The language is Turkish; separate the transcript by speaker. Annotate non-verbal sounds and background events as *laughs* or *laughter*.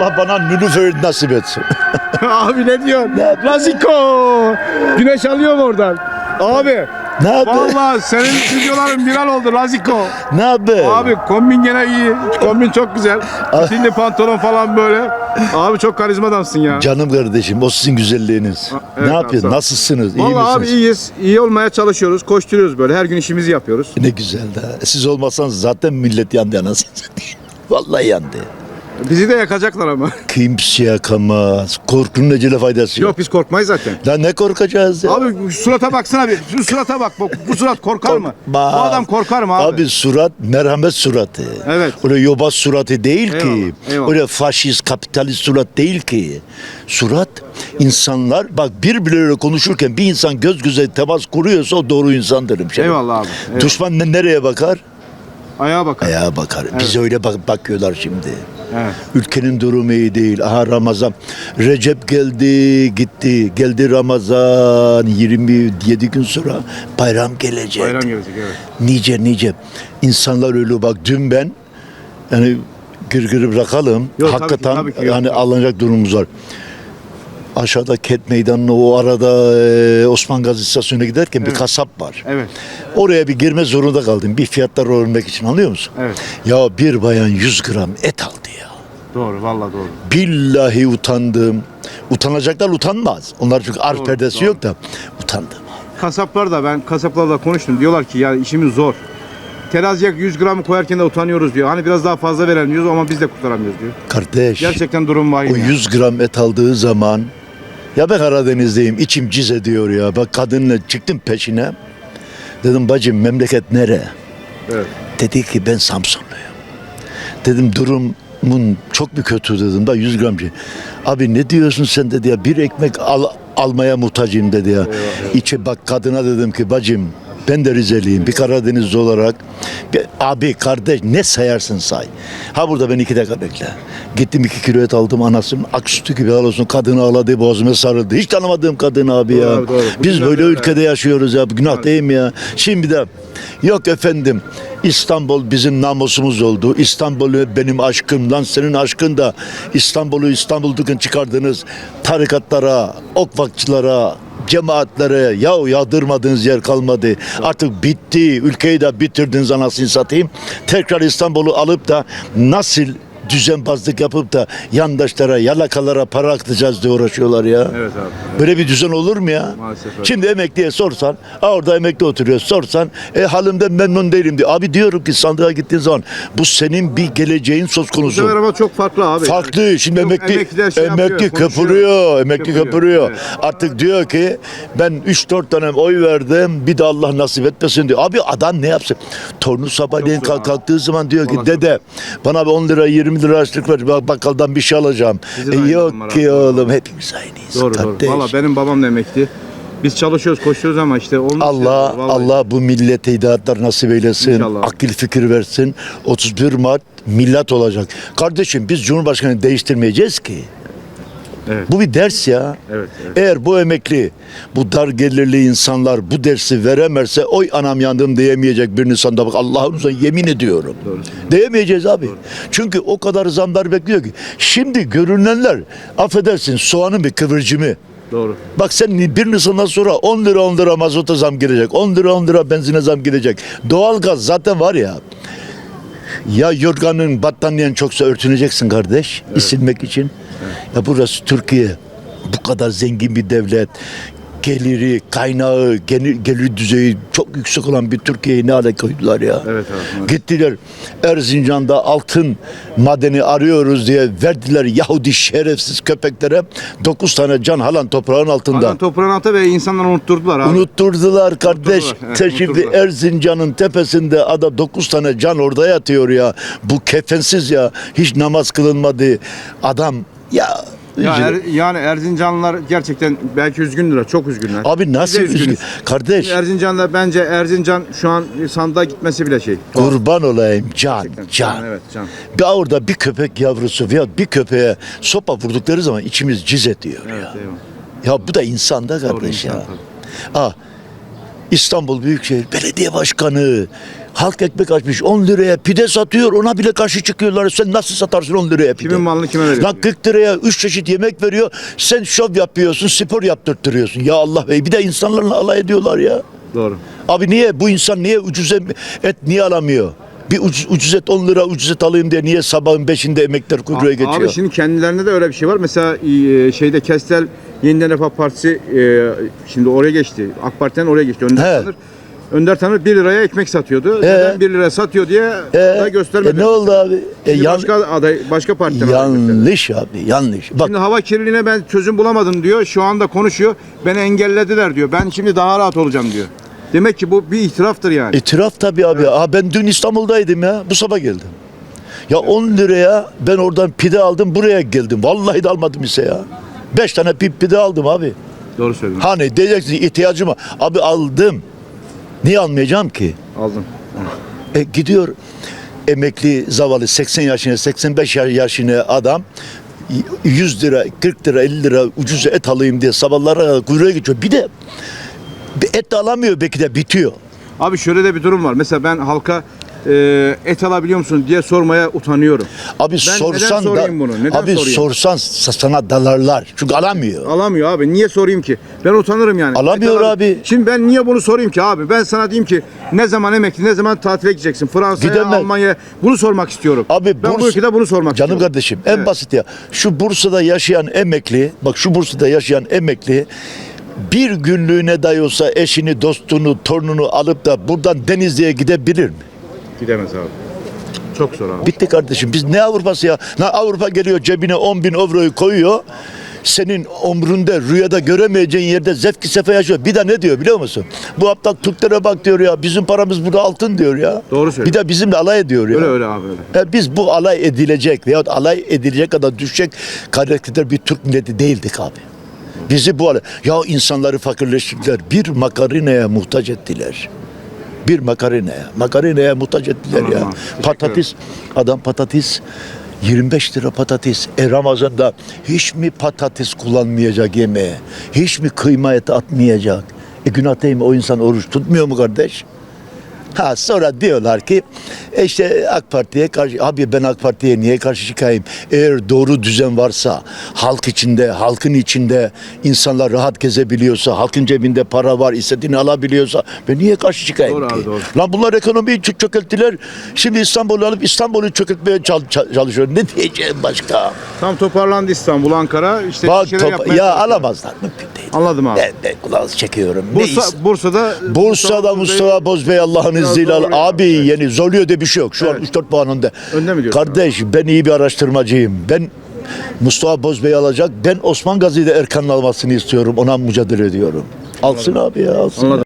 Speaker 1: Allah bana Nülüfer'i nasip etsin. *laughs*
Speaker 2: Abi ne diyorsun? Laziko. Güneş alıyor mu oradan? Abi.
Speaker 1: ne yapayım?
Speaker 2: Vallahi senin videoların viral oldu Laziko.
Speaker 1: Ne yapayım?
Speaker 2: Abi kombin gene iyi. Kombin çok güzel. Şimdi pantolon falan böyle. Abi çok karizma adamsın ya.
Speaker 1: Canım kardeşim o sizin güzelliğiniz.
Speaker 2: Ha, evet
Speaker 1: ne
Speaker 2: abi,
Speaker 1: yapıyorsun?
Speaker 2: sağ ol.
Speaker 1: Nasılsınız? İyi
Speaker 2: Vallahi abi
Speaker 1: misiniz?
Speaker 2: iyiyiz. İyi olmaya çalışıyoruz. Koşturuyoruz böyle. Her gün işimizi yapıyoruz.
Speaker 1: Ne güzel de. Siz olmasanız zaten millet yandı anasını satayım. *laughs* Vallahi yandı.
Speaker 2: Bizi de yakacaklar ama. *laughs*
Speaker 1: Kimse yakamaz. Korkunun ecele faydası yok.
Speaker 2: Yok biz korkmayız zaten.
Speaker 1: Lan ne korkacağız ya?
Speaker 2: Abi surata baksana bir. Şu surata bak. Bu, bu surat korkar mı? Bu
Speaker 1: Korkmaz.
Speaker 2: adam korkar mı abi?
Speaker 1: Abi surat merhamet suratı.
Speaker 2: Evet.
Speaker 1: Öyle yobaz suratı değil ki.
Speaker 2: Eyvallah, eyvallah.
Speaker 1: Öyle faşist, kapitalist surat değil ki. Surat insanlar bak birbirleriyle konuşurken bir insan göz göze temas kuruyorsa o doğru insandır. hemşerim.
Speaker 2: Eyvallah abi. Eyvallah.
Speaker 1: Düşman ne- nereye bakar?
Speaker 2: Ayağa bakar.
Speaker 1: Ayağa bakar. Biz öyle bak bakıyorlar şimdi.
Speaker 2: Evet.
Speaker 1: Ülkenin durumu iyi değil. Aha Ramazan. Recep geldi, gitti. Geldi Ramazan. 27 gün sonra bayram gelecek.
Speaker 2: Bayram gelecek evet.
Speaker 1: Nice nice. İnsanlar ölüyor. Bak dün ben yani gırgırı bırakalım.
Speaker 2: Yok, tabii
Speaker 1: Hakikaten
Speaker 2: ki, tabii ki, yok.
Speaker 1: yani alınacak durumumuz var. Aşağıda Ket Meydanı'na o arada e, Osman Gazi İstasyonu'na giderken bir kasap var.
Speaker 2: Evet.
Speaker 1: Oraya bir girme zorunda kaldım. Bir fiyatlar öğrenmek için anlıyor musun?
Speaker 2: Evet.
Speaker 1: Ya bir bayan 100 gram et aldı ya.
Speaker 2: Doğru vallahi doğru.
Speaker 1: Billahi utandım. Utanacaklar utanmaz. Onlar çünkü
Speaker 2: Doğru,
Speaker 1: perdesi
Speaker 2: doğru.
Speaker 1: yok da utandım.
Speaker 2: Kasaplar da ben kasaplarla konuştum. Diyorlar ki yani işimiz zor. Teraziye 100 gramı koyarken de utanıyoruz diyor. Hani biraz daha fazla verelim diyoruz ama biz de kurtaramıyoruz diyor.
Speaker 1: Kardeş
Speaker 2: Gerçekten durum vahim.
Speaker 1: o
Speaker 2: yani.
Speaker 1: 100 gram et aldığı zaman ya ben Karadeniz'deyim içim ciz ediyor ya. Bak kadınla çıktım peşine. Dedim bacım memleket nere?
Speaker 2: Evet.
Speaker 1: Dedi ki ben Samsunluyum. Dedim durumun çok bir kötü dedim da 100 gram şey. Abi ne diyorsun sen dedi ya bir ekmek al, almaya muhtacım dedi ya. İçe bak kadına dedim ki bacım ben de Rizeliyim bir Karadenizli olarak. Bir- abi kardeş ne sayarsın say. Ha burada ben iki dakika bekle. Gittim iki kilo et aldım anasının ak sütü gibi olsun kadın ağladı boğazıma sarıldı. Hiç tanımadığım kadın abi ya.
Speaker 2: Doğru, doğru.
Speaker 1: Biz böyle ülkede yaşıyoruz ya. Günah değil mi ya? Şimdi de yok efendim İstanbul bizim namusumuz oldu. İstanbul'u benim aşkımdan senin aşkın da İstanbul'u İstanbul'dukun çıkardınız tarikatlara, okvakçılara, cemaatlere yahu yağdırmadığınız yer kalmadı. Artık bitti. Ülkeyi de bitirdiniz anasını satayım. Tekrar İstanbul'u alıp da nasıl düzenbazlık yapıp da yandaşlara, yalakalara para akıtacağız diye uğraşıyorlar ya.
Speaker 2: Evet abi.
Speaker 1: Böyle bir düzen olur mu ya?
Speaker 2: Maalesef öyle.
Speaker 1: Şimdi emekliye sorsan, orada emekli oturuyor. Sorsan, e halimden memnun değilim diyor. Abi diyorum ki sandığa gittiğin zaman bu senin bir geleceğin söz
Speaker 2: Bu
Speaker 1: konusu.
Speaker 2: ama çok farklı abi.
Speaker 1: Farklı. Şimdi
Speaker 2: Çok
Speaker 1: emekli
Speaker 2: şey
Speaker 1: emekli
Speaker 2: yapıyor,
Speaker 1: köpürüyor, emekli
Speaker 2: Köpürüyor,
Speaker 1: köpürüyor.
Speaker 2: evet.
Speaker 1: Artık diyor ki ben 3-4 tane oy verdim. Bir de Allah nasip etmesin diyor. Abi adam ne yapsın? Torunu sabahleyin kalk- kalktığı zaman diyor ki
Speaker 2: Vallahi
Speaker 1: dede bana bir 10 lira 20 lira açlık ver. Bak bakkaldan bir şey alacağım. E,
Speaker 2: aynı
Speaker 1: yok ki oğlum hepimiz aynıyız.
Speaker 2: Doğru
Speaker 1: kardeş.
Speaker 2: doğru. Valla benim babam da emekli. Biz çalışıyoruz, koşuyoruz ama işte olmuş
Speaker 1: Allah
Speaker 2: vallahi.
Speaker 1: Allah bu millete hidayetler nasip eylesin.
Speaker 2: İnşallah.
Speaker 1: Akıl fikir versin. 31 Mart millet olacak. Kardeşim biz Cumhurbaşkanı değiştirmeyeceğiz ki.
Speaker 2: Evet.
Speaker 1: Bu bir ders ya.
Speaker 2: Evet, evet.
Speaker 1: Eğer bu emekli, bu dar gelirli insanlar bu dersi veremezse oy anam yandım diyemeyecek bir Nisan'da bak Allah'ın üzerine yemin ediyorum.
Speaker 2: Doğru.
Speaker 1: Diyemeyeceğiz abi. Çünkü o kadar zamlar bekliyor ki. Şimdi görünenler affedersin soğanın bir kıvırcımı.
Speaker 2: Doğru.
Speaker 1: Bak sen bir Nisan'dan sonra 10 lira 10 lira mazota zam gelecek. 10 lira 10 lira benzine zam gelecek. Doğalgaz zaten var ya. Ya yorganın battaniyen çoksa örtüneceksin kardeş. isilmek için. Ya burası Türkiye. Bu kadar zengin bir devlet. Geliri, kaynağı, gelir, gelir düzeyi çok yüksek olan bir Türkiye'yi ne hale koydular ya.
Speaker 2: Evet maalesef.
Speaker 1: Gittiler Erzincan'da altın madeni arıyoruz diye verdiler Yahudi şerefsiz köpeklere 9 tane can halan toprağın altında.
Speaker 2: Adam toprağın altı ve insanları unutturdular abi.
Speaker 1: Unutturdular kardeş.
Speaker 2: Unutturdular, evet,
Speaker 1: Sen şimdi
Speaker 2: unutturdular.
Speaker 1: Erzincan'ın tepesinde ada 9 tane can orada yatıyor ya. Bu kefensiz ya. Hiç namaz kılınmadı. Adam ya
Speaker 2: Ya. Er- yani Erzincanlılar gerçekten belki üzgündüler, çok üzgünler.
Speaker 1: Abi nasıl üzgün? Kardeş
Speaker 2: Erzincan'da bence Erzincan şu an sandığa gitmesi bile şey.
Speaker 1: kurban olayım can
Speaker 2: Gerçekten.
Speaker 1: can.
Speaker 2: Evet can.
Speaker 1: Bir orada bir köpek yavrusu veya bir köpeğe sopa vurdukları zaman içimiz cız ediyor
Speaker 2: Evet
Speaker 1: ya.
Speaker 2: eyvallah.
Speaker 1: Ya bu da insan da
Speaker 2: Doğru
Speaker 1: kardeş
Speaker 2: insan
Speaker 1: ya.
Speaker 2: tabii.
Speaker 1: Ah, İstanbul Büyükşehir Belediye Başkanı Halk ekmek açmış 10 liraya pide satıyor ona bile karşı çıkıyorlar. Sen nasıl satarsın 10 liraya pide?
Speaker 2: Kimin malını kime veriyorsun?
Speaker 1: Lan 40 liraya 3 çeşit yemek veriyor. Sen şov yapıyorsun, spor yaptırtıyorsun. Ya Allah bey bir de insanlarla alay ediyorlar ya.
Speaker 2: Doğru.
Speaker 1: Abi niye bu insan niye ucuz em- et niye alamıyor? Bir ucuz, ucuz et 10 lira ucuz et alayım diye niye sabahın 5'inde emekler kuyruğa geçiyor?
Speaker 2: Abi şimdi kendilerinde de öyle bir şey var. Mesela e, şeyde Kestel Yeniden Refah Partisi e, şimdi oraya geçti. AK Parti'den oraya geçti. Önder
Speaker 1: He.
Speaker 2: Önder Tanır 1 liraya ekmek satıyordu.
Speaker 1: He.
Speaker 2: Neden 1 lira satıyor diye
Speaker 1: E,
Speaker 2: da göstermedi.
Speaker 1: e ne oldu abi? E, yan-
Speaker 2: başka aday başka partiden aday
Speaker 1: yanlış abi yanlış. Bak
Speaker 2: Şimdi hava kirliliğine ben çözüm bulamadım diyor. Şu anda konuşuyor. Beni engellediler diyor. Ben şimdi daha rahat olacağım diyor. Demek ki bu bir itiraftır yani.
Speaker 1: itiraf tabii abi. Aa, ben dün İstanbul'daydım ya. Bu sabah geldim. Ya 10 liraya ben oradan pide aldım buraya geldim. Vallahi de almadım ise ya. 5 tane pi- pide aldım abi.
Speaker 2: Doğru söylüyorsun.
Speaker 1: Hani diyeceksin ihtiyacım var. Abi aldım. Niye almayacağım ki?
Speaker 2: Aldım.
Speaker 1: E, gidiyor emekli zavallı 80 yaşına 85 yaşına adam 100 lira 40 lira 50 lira ucuz et alayım diye sabahlara kuyruğa geçiyor. Bir de bir et de alamıyor belki de bitiyor.
Speaker 2: Abi şöyle de bir durum var. Mesela ben halka e, et alabiliyor musun diye sormaya utanıyorum.
Speaker 1: Abi
Speaker 2: Ben
Speaker 1: sorsan da
Speaker 2: bunu? Neden
Speaker 1: abi
Speaker 2: sorayım?
Speaker 1: sorsan sa- sana dalarlar. Çünkü alamıyor.
Speaker 2: Alamıyor abi. Niye sorayım ki? Ben utanırım yani.
Speaker 1: Alamıyor
Speaker 2: Et
Speaker 1: abi.
Speaker 2: Şimdi ben niye bunu sorayım ki abi? Ben sana diyeyim ki ne zaman emekli, ne zaman tatile gideceksin? Fransa'ya. Almanya'ya. Bunu sormak istiyorum.
Speaker 1: Abi
Speaker 2: ben bu
Speaker 1: Burs-
Speaker 2: ülkede bunu sormak
Speaker 1: Canım
Speaker 2: istiyorum.
Speaker 1: kardeşim en
Speaker 2: Evet.
Speaker 1: basit ya. Şu Bursa'da yaşayan emekli, bak şu Bursa'da yaşayan emekli bir günlüğüne dahi olsa eşini, dostunu, torununu alıp da buradan Denizli'ye gidebilir mi?
Speaker 2: Gidemez abi. Çok zor abi.
Speaker 1: Bitti kardeşim. Biz ne Avrupa'sı ya? Na Avrupa geliyor cebine 10 bin avroyu koyuyor. Senin omrunda rüyada göremeyeceğin yerde zevki sefa yaşıyor. Bir de ne diyor biliyor musun? Bu aptal Türklere bak diyor ya. Bizim paramız burada altın diyor ya.
Speaker 2: Doğru söylüyor.
Speaker 1: Bir de bizimle alay ediyor ya.
Speaker 2: Öyle öyle abi öyle.
Speaker 1: E, biz bu alay edilecek veyahut alay edilecek kadar düşecek karakter bir Türk milleti değildik abi. Bizi bu alay... Ya insanları fakirleştirdiler. Bir makarineye muhtaç ettiler. Bir makarineye. Makarineye muhtaç ettiler
Speaker 2: Tamam
Speaker 1: ya.
Speaker 2: teşekkür
Speaker 1: Patates. Adam patates 25 lira patates. E Ramazan'da hiç mi patates kullanmayacak yemeğe? Hiç mi kıyma eti atmayacak? E günah değil mi? O insan oruç tutmuyor mu kardeş? Ha sonra diyorlar ki e işte AK Parti'ye karşı abi ben AK Parti'ye niye karşı çıkayım? Eğer doğru düzen varsa, halk içinde, halkın içinde insanlar rahat gezebiliyorsa, halkın cebinde para var, istediğini alabiliyorsa ben niye karşı çıkayım
Speaker 2: Doğru
Speaker 1: ki?
Speaker 2: abi, doğru.
Speaker 1: Lan bunlar ekonomiyi çö- çökelttiler. Şimdi İstanbul'u alıp İstanbul'u çökertmeye çal- çal- çalışıyor. Ne diyeceğim başka?
Speaker 2: Tam toparlandı İstanbul, Ankara. İşte
Speaker 1: Bak top- ya alamazlar mümkün değil.
Speaker 2: Anladım abi.
Speaker 1: Ben de kulağınızı çekiyorum.
Speaker 2: Bursa,
Speaker 1: is-
Speaker 2: Bursa'da
Speaker 1: Bursa'da Mustafa Bozbey Allah'ın
Speaker 2: Biraz
Speaker 1: izniyle al-
Speaker 2: zorluyor.
Speaker 1: abi yeni zorluyor diye bir şey yok. Şu an
Speaker 2: Evet.
Speaker 1: 3-4 puan önde.
Speaker 2: Önde mi diyorsun
Speaker 1: Kardeş ben iyi bir araştırmacıyım. Ben Mustafa Bozbey alacak. Ben Osman Gazi'de Erkan'ın almasını istiyorum. Ona mücadele ediyorum. Alsın abi ya alsın.
Speaker 2: Anladım.